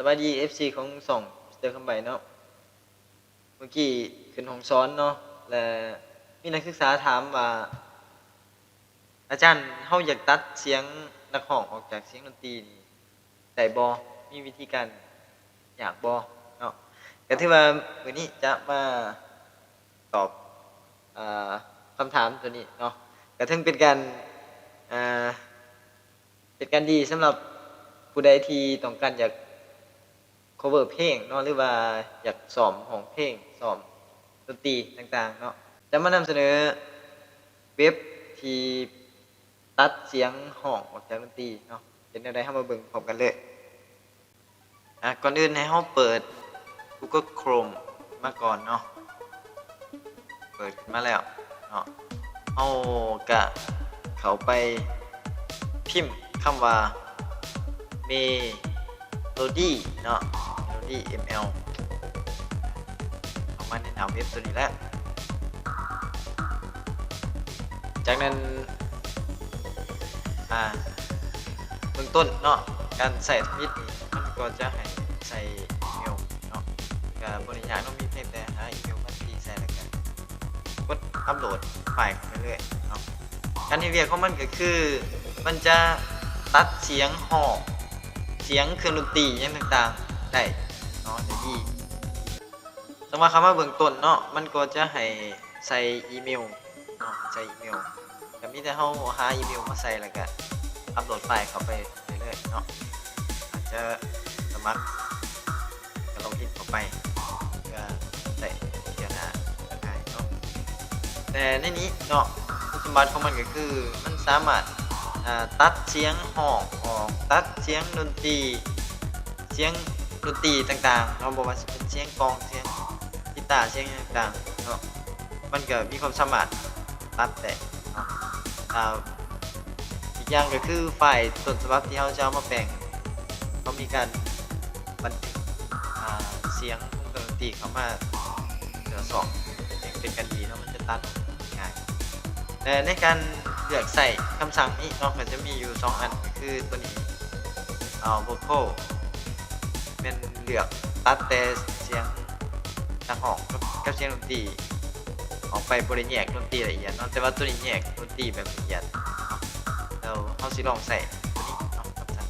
สวัสดี FC ของส่องเตอร์คำใบเนาะเมื่อกี้ขึ้นห้องซ้อนเนาะและมีนักศึกษาถามว่า อาจารย์เฮาอยากตัดเสียงนักร้องออกจากเสียงดนตรีนี่ได้บ่มีวิธีการอยากบ่เนาะก็ถือว่ามื้อนี้จะมาตอบอ่าคำถามตัวนี้เนาะก็ถึงเป็นการเป็นการดีสำหรับผู้ใดที่ต้องการอยาก cover เพลงเนาะหรือว่าอยากซ้อมของเพลงซ้อมดนตรีต่างๆเนาะจะมานำเสนอเว็บที่ตัดเสียงห้องออกจากดนตรีเนาะเป็นแนวใดเฮามาเบิ่งพร้อมกันเลยอะก่อนอื่นให้เฮาเปิด Google Chrome มาก่อนเนาะเปิดมาแล้วเนาะเฮาก็เขาไปพิมพ์คำว่า Melody เนาะ AML เอามาในหน้าเว็บตัวนี้แล้วจากนั้น อ่าเบื้องต้นเนาะการใส่ทวิตนี่มันก็จะให้ใส่อีเมลเนาะกับบริยางต้องมีเพียงแต่หาอีเมลมาตีใส่แล้วกันกดอัปโหลดไฟล์ไปเรื่อยเนาะการที่เรียกของมันก็คือ มันจะตัดเสียงหอกเสียงเครื่องดนตรีอย่างต่างๆได้ สมมติคำว่าเบื้องต้นเนาะมันก็จะให้ใส่อีเมลเนาะใส่อีเมลก็มีแต่เฮาหาอีเมลมาใส่แล้วก็อัปโหลดไฟล์เข้าไปเรื่อยๆเนาะอาจจะสมัครก็ลงอินเข้าไปก็ได้เขียนหน้าง่ายเนาะแต่ในนี้เนาะคุณสมบัติของมันก็คือมันสามารถอ่าตัดเสียงหอกออกตัดเสียงดนตรีเสียงดนตรีต่างๆเราบอกว่าเป็นเสียงกองเสียง ตาเสียงหยังต่างๆเนาะมันก็มีความสามารถตัดแต่อ่าอีกอย่างก็คือไฟล์ต้นฉบับที่เราจะเอามาแปลงเขามีการบันทึกเสียงดนตรีเข้ามาเดือสองเป็นกันดีเนาะมันจะตัดง่ายแต่ในการเลือกใส่คำสั่งนี้เนาะก็จะมีอยู่สองอันก็คือตัวนี้เอา vocal เป็นเลือกตัดแต่เสียง นักร้องกับเสียงดนตรีออกไปบริแยกดนตรีละเอียดเนาะแต่ว่าตัวนี้แยกดนตรีแบบละเอียดเนาะแล้วเขาสิลองใส่ตัวนี้เนาะครับท่าน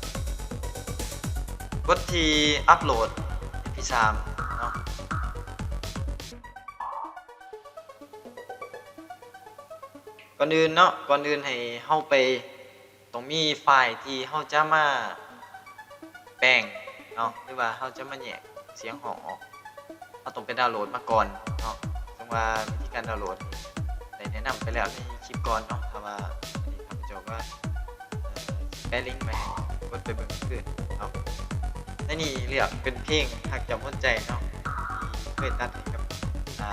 กดที่อัปโหลด MP3 เนาะก่อนอื่นเนาะก่อนอื่นให้เฮาไปต้องมีไฟล์ที่เฮาจะมาแป้งเนาะหรือว่าเขาจะมาแยกเสียงของออก เราต้องไปดาวน์โหลดมาก่อนเนาะซึ่งว่าวิธีการดาวน์โหลดได้แนะนำไปแล้วในคลิปก่อนเนาะถ้าว่าอันนี้ทำจบว่าแปะลิงก์ไปให้กดไปเบิ่งขึ้นเนาะในนี่เลือกเป็นเพลงหักจำหัวใจเนาะที่เคยตัดให้กับอ่า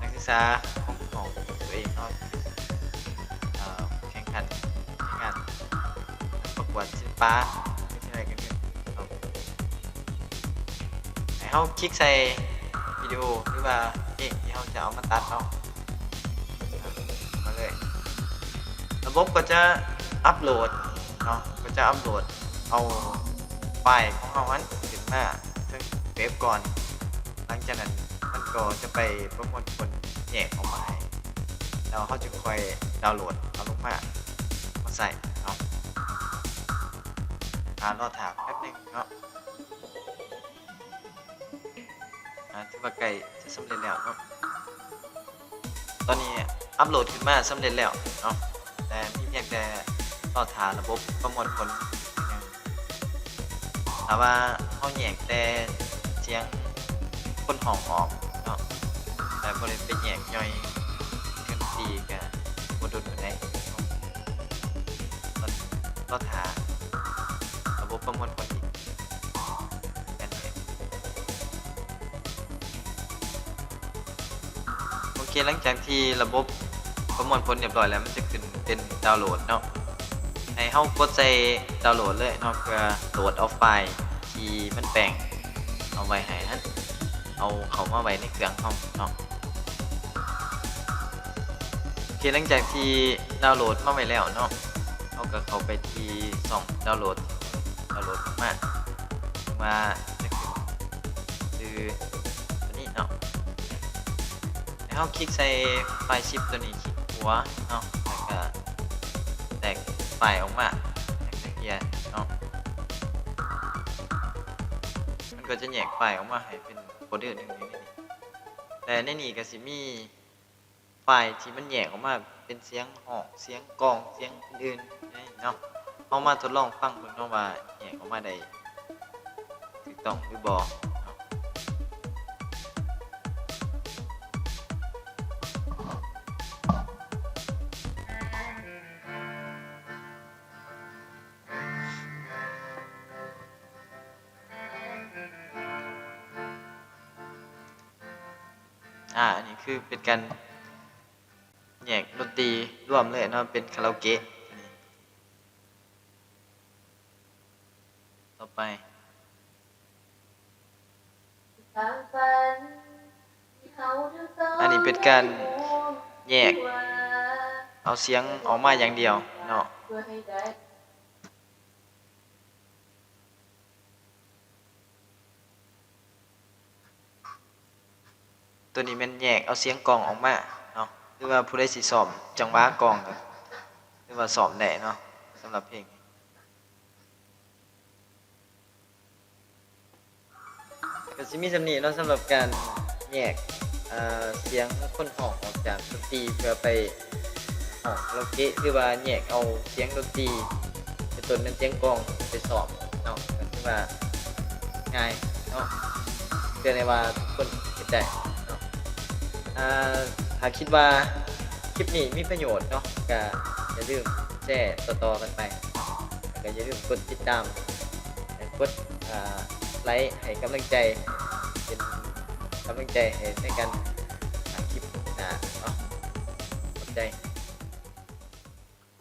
นักศึกษาของของตัวเองเนาะอ่าแข่งขันในงานประกวดศิลปะไม่ใช่อะไรกันเนี่ยให้เขาคลิกใส่ วิดีโอหรือว่าเพลงที่เขาจะเอามาตัดเนาะมาเลยระบบก็จะอัปโหลดเนาะก็จะอัปโหลดเอาไฟล์ของเรานั้นขึ้นมาถึงเว็บก่อน หลังจากนั้นมันก็จะไปประมวลผลแยกออกมาให้แล้วเขาจะคอยดาวน์โหลดเอาลงมามาใส่เนาะอ่ารอถามแป๊บนึงเนาะ อ่าที่ว่าไก่จะสำเร็จแล้วเนาะตอนนี้อัปโหลดขึ้นมาสำเร็จแล้วเนาะแต่มีเพียงแต่ต่อฐานระบบประมวลผลอย่างถ้าว่าเขาแยกแต่เสียงคนห้องออกเนาะแต่บริเวณไปแยกย่อยเครื่องดนตีกับบดดูในต่อฐานระบบประมวลผลอีก หลังจากที่ระบบประมวลผลเรียบร้อยแล้วมันจะขึ้นเป็นดาวน์โหลดเนาะให้เฮากดใส่ดาวน์โหลดเลยเนาะเพื่อโหลดเอาไฟล์ที่มันแปลงเอาไว้ให้นั้นเอาเขามาไว้ในเครื่องเฮาเนาะโอเคหลังจากที่ดาวน์โหลดมาไว้แล้วเนาะเฮาก็เข้าไปที่ช่องดาวน์โหลดดาวน์โหลดมามาในคือตัวนี้เนาะ เราคลิกใส่ไฟล์ชิปตัวนี้คลิกหัวเนาะแล้วก็แตกไฟล์ออกมาแตกเอียดเนาะมันก็จะแยกไฟล์ออกมาให้เป็นโฟลเดอร์หนึ่งนนี้แต่ในนี้ก็สิมีไฟล์ที่มันแยกออกมาเป็นเสียงหอกเสียงกองเสียงอื่นนี่เนาะเอามาทดลองฟังเบิ่งเนาะว่าแยกออกมาได้ถูกต้องหรือบ ออ่าอันนี้คือเป็นการแยกดนตรีร่วมเลยเนาะเป็นคาราโอเกะอันนี้ต่อไปอันนี้เป็นการแยก เอาเสียงออกมาอย่างเดียวเนาะ ตัวนี้มันแยกเอาเสียงกลองออกมาเนาะหรือว่าผู้ใดสิสอบจังหวะกลองหรือว่าสอบได้เนาะสำหรับเพลงก็สิมีสำนีเนาะสำหรับการแยกเอ่อเสียงคนห้องออกจากดนตรีเพื่อไปห้องคาราโอเกะหรือว่าแยกเอาเสียงดนตรีเป็นต้นเป็นเสียงกลองไปสอบเนาะก็คือว่าง่ายเนาะเชื่อในว่าทุกคนเห็นได้เนาะ อ่าหากคิดว่าคลิปนี้มีประโยชน์เนาะก็อย่าลืมแชร์ต่อๆกันไปก็อย่าลืมกดติดตามกดไลค์ให้กำลังใจเป็นกำลังใจให้ในการหาคลิปหน้าเนาะขอบใจ